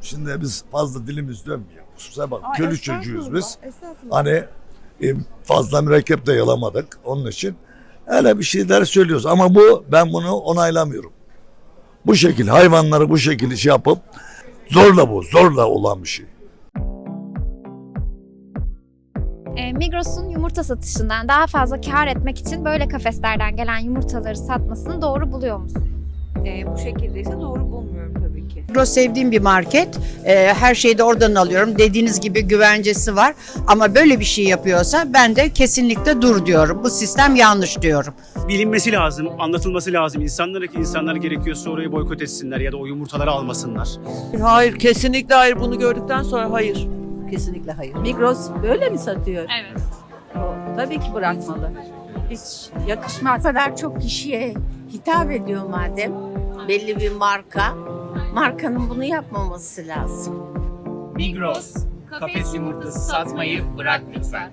Şimdi biz fazla dilimiz dönmüyor. Kusura bak köylü çocuğuyuz biz. Hani e, fazla mürekkep de yalamadık onun için. Öyle bir şeyler söylüyoruz ama bu ben bunu onaylamıyorum. Bu şekil hayvanları bu şekilde şey yapıp zorla bu zorla olan bir şey. E, Migros'un yumurta satışından daha fazla kar etmek için böyle kafeslerden gelen yumurtaları satmasını doğru buluyor musun? Ee, bu şekildeyse doğru bulmuyorum tabii ki. Migros sevdiğim bir market. Ee, her şeyi de oradan alıyorum. Dediğiniz gibi güvencesi var. Ama böyle bir şey yapıyorsa ben de kesinlikle dur diyorum. Bu sistem yanlış diyorum. bilinmesi lazım, anlatılması lazım. İnsanlara ki insanlar gerekiyorsa orayı boykot etsinler ya da o yumurtaları almasınlar. Hayır kesinlikle hayır bunu gördükten sonra hayır. Kesinlikle hayır. Migros böyle mi satıyor? Evet. O, tabii ki bırakmalı. Hiç yakışmaz. Bu kadar çok kişiye hitap ediyor madem belli bir marka. Markanın bunu yapmaması lazım. Migros, kafes yumurtası satmayı bırak lütfen.